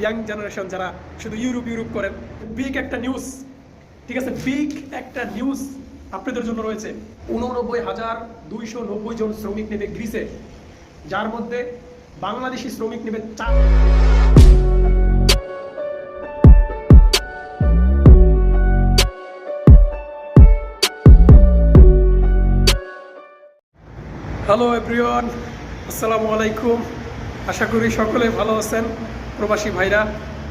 Young generation যারা শুধু Europe Europe করেন। বিগ একটা নিউজ ঠিক আছে? বিগ একটা নিউজ আপনাদের জন্য রয়েছে। উননব্বই হাজার দুইশো নব্বই জন শ্রমিক নেবে গ্রিসে যার মধ্যে বাংলাদেশি শ্রমিক নেবে চার হ্যালো এভরিওয়ান আসসালামু আলাইকুম। আশা করি সকলে ভালো আছেন। প্রবাসী ভাইরা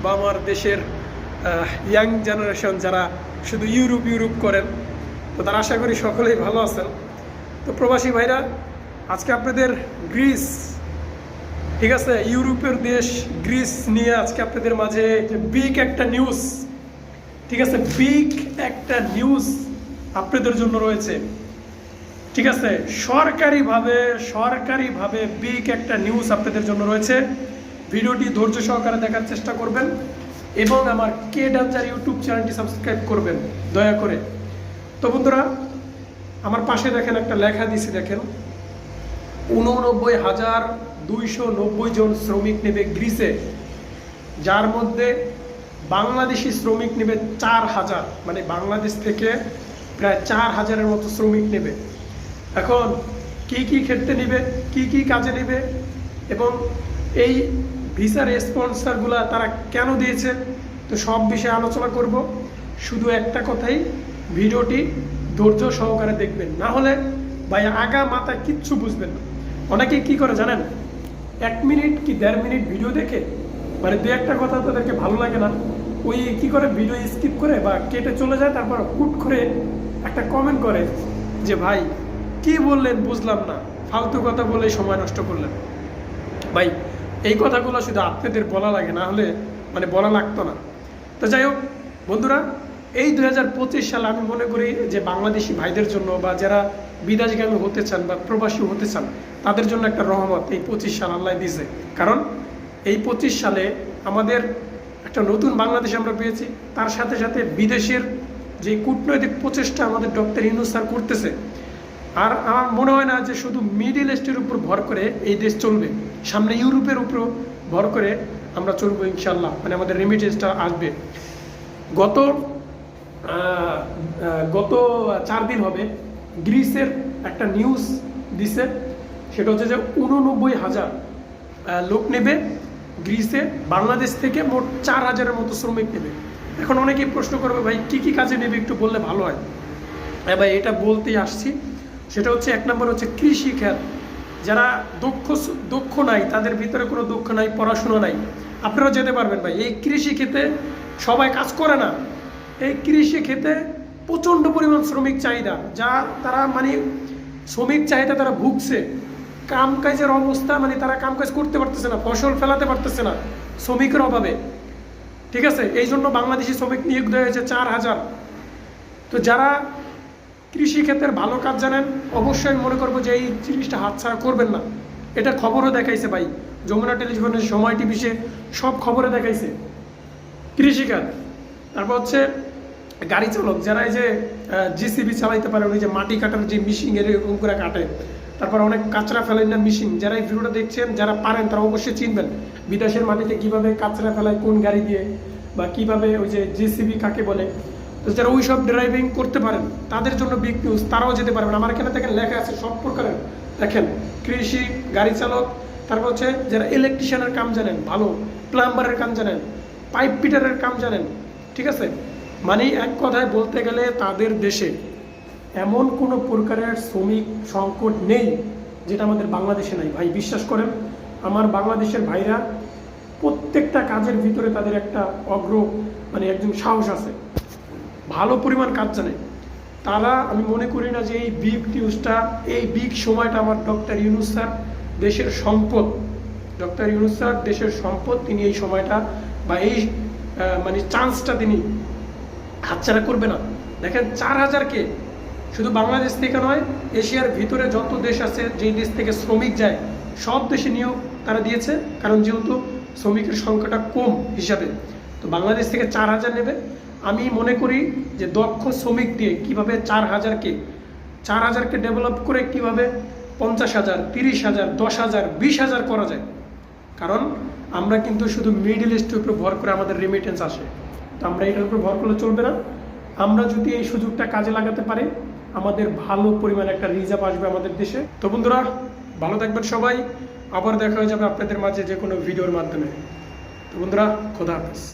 বা আমার দেশের ইয়াং জেনারেশন যারা শুধু ইউরোপ ইউরোপ করেন, তো তারা আশা করি সকলেই ভালো আছেন। তো প্রবাসী ভাইরা, আজকে আপনাদের গ্রিস, ঠিক আছে? ইউরোপের দেশ গ্রিস নিয়ে আজকে আপনাদের মাঝে যে বিগ একটা নিউজ ঠিক আছে? বিগ একটা নিউজ আপনাদের জন্য রয়েছে। ঠিক আছে? সরকারিভাবে সরকারিভাবে বিগ একটা নিউজ আপনাদের জন্য রয়েছে। ভিডিওটি ধৈর্য সহকারে দেখার চেষ্টা করবেন এবং আমার কে ডান্সার ইউটিউব চ্যানেলটি সাবস্ক্রাইব করবেন, দয়া করে। তো বন্ধুরা, আমার পাশে দেখেন একটা লেখা দিছি, দেখেন। উননব্বই হাজার দুইশো নব্বই জন শ্রমিক নেবে গ্রিসে, যার মধ্যে বাংলাদেশি শ্রমিক নেবে চার হাজার মানে বাংলাদেশ থেকে প্রায় চার হাজারের মতো শ্রমিক নেবে। এখন কি কি ক্ষেত্রে নেবে, কি কি কাজে নেবে এবং এই ভিসার স্পন্সারগুলা তারা কেন দিয়েছে? তো সব বিষয়ে আলোচনা করব। শুধু একটা কথাই, ভিডিওটি ধৈর্য সহকারে দেখবেন। না হলে ভাই আগা মাথায় কিচ্ছু বুঝবেন না। অনেকে কি করে জানেন? এক মিনিট কি দেড় মিনিট ভিডিও দেখে? মানে দু একটা কথা তাদেরকে ভালো লাগে না। ওই কি করে ভিডিও স্কিপ করে বা কেটে চলে যায়, তারপর হুট করে একটা কমেন্ট করে যে, ভাই, কি বললেন বুঝলাম না। ফালতু কথা বলে সময় নষ্ট করলেন। ভাই এই কথাগুলো শুধু আপনাদের বলা লাগে, না হলে মানে বলা লাগতো না। তো যাই হোক, বন্ধুরা, এই দু হাজার পঁচিশ সালে আমি মনে করি যে বাংলাদেশি ভাইদের জন্য বা যারা বিদেশগামী হতে চান বা প্রবাসী হতে চান, তাদের জন্য একটা রহমত এই পঁচিশ সাল আল্লাহ দিয়েছে। কারণ এই পঁচিশ সালে আমাদের একটা নতুন বাংলাদেশ আমরা পেয়েছি। তার সাথে সাথে বিদেশের যে কূটনৈতিক প্রচেষ্টা আমাদের ডক্টর ইউনুস করতেছে, আর আমার মনে হয় না যে শুধু মিডিল ইস্টের উপর ভর করে এই দেশ চলবে। সামনে ইউরোপের উপর ভর করে আমরা চলবো ইনশাল্লাহ মানে আমাদের রেমিটেন্সটা আসবে। গত গত চার দিন হবে গ্রিসের একটা নিউজ দিছে। সেটা হচ্ছে যে উননব্বই হাজার লোক নেবে গ্রিসে। বাংলাদেশ থেকে মোট চার হাজারের মতো শ্রমিক নেবে। এখন অনেকেই প্রশ্ন করবে, ভাই, কি কি কাজে নেবে একটু বললে ভালো হয়? হ্যাঁ ভাই, এটা বলতেই আসছি। সেটা হচ্ছে এক নম্বর হচ্ছে কৃষি খাত। যারা দক্ষ দক্ষ নাই, তাদের ভিতরে কোনো দক্ষ নাই, পড়াশোনা নাই, আপনারাও যেতে পারবেন ভাই। এই কৃষি ক্ষেতে সবাই কাজ করে না। এই কৃষি ক্ষেতে প্রচণ্ড পরিমাণ শ্রমিক চাহিদা, যা তারা মানে শ্রমিক চাহিদা তারা ভুগছে। কাম কাজের অবস্থা মানে তারা কাম কাজ করতে পারতেছে না, ফসল ফেলাতে পারতেছে না শ্রমিকের অভাবে। ঠিক আছে? এই জন্য বাংলাদেশি শ্রমিক নিয়োগ দেওয়া হয়েছে চার হাজার। তো যারা কৃষি ক্ষেত্রের ভালো কাজ জানেন, অবশ্যই আমি মনে করব যে এই জিনিসটা হাতছাড়া করবেন না। এটা খবরও দেখাইছে ভাই, যমুনা টেলিভিশনের সময় টিভিসে সব খবরে দেখাইছে। কৃষিকাজ, তারপর হচ্ছে গাড়ি চালক, যারা এই যে জিসিবি চালাইতে পারে, ওই যে মাটি কাটার যে মিশিং এরকম করে কাটে, তারপর অনেক কাঁচরা ফেলেন না মেশিন যারা এই ভিডিওটা দেখছেন, যারা পারেন, তারা অবশ্যই চিনবেন বিদেশের মাটিতে কীভাবে কাঁচরা ফেলায়, কোন গাড়ি দিয়ে, বা কীভাবে ওই যে জিসিবি কাকে বলে তো যারা ওই সব ড্রাইভিং করতে পারেন, তাদের জন্য বিগ নিউজ তারাও যেতে পারবেন। আমার এখানে দেখেন লেখা আছে সব প্রকারের। দেখেন, কৃষি, গাড়ি চালক, তারপর হচ্ছে যারা ইলেকট্রিশিয়ানের কাম জানেন, ভালো প্লাম্বারের কাম জানেন পাইপ পিটারের কাম জানেন, ঠিক আছে? মানে এক কথায় বলতে গেলে তাদের দেশে এমন কোনো প্রকারের শ্রমিক সংকট নেই, যেটা আমাদের বাংলাদেশে নাই। ভাই, বিশ্বাস করেন, আমার বাংলাদেশের ভাইরা প্রত্যেকটা কাজের ভিতরে তাদের একটা অগ্র মানে একজন সাহস আছে। ভালো পরিমাণ কাজ জানে তারা, আমি মনে করি না যে এই বিগ নিউজটা, এই বিগ সময়টা আমার ডক্টর ইউনুস স্যার দেশের সম্পদ। ডক্টর ইউনুস স্যার দেশের সম্পদ, তিনি এই সময়টা বা এই মানে চান্সটা তিনি হাতছাড়া করবে না। দেখেন, চার হাজারকে শুধু বাংলাদেশ থেকে নয়, এশিয়ার ভিতরে যত দেশ আছে, যেই দেশ থেকে শ্রমিক যায়, সব দেশে নিয়োগ তারা দিয়েছে। কারণ যেহেতু শ্রমিকের সংখ্যাটা কম হিসাবে, তো বাংলাদেশ থেকে চার হাজার নেবে। আমি মনে করি যে দক্ষ শ্রমিক দিয়ে কীভাবে চার হাজারকে চার হাজারকে ডেভেলপ করে কীভাবে পঞ্চাশ হাজার, তিরিশ হাজার, দশ হাজার, বিশ হাজার করা যায়। কারণ আমরা কিন্তু শুধু মিডিল ইস্টের উপর ভর করে আমাদের রেমিটেন্স আসে। তো আমরা এটার উপর ভর করলে চলবে না। আমরা যদি এই সুযোগটা কাজে লাগাতে পারি, আমাদের ভালো পরিমাণে একটা রিজার্ভ আসবে আমাদের দেশে। তো বন্ধুরা, ভালো থাকবেন সবাই। আবার দেখা হয়ে যাবে আপনাদের মাঝে যে কোনো ভিডিওর মাধ্যমে। তো বন্ধুরা, খোদা হাফেজ।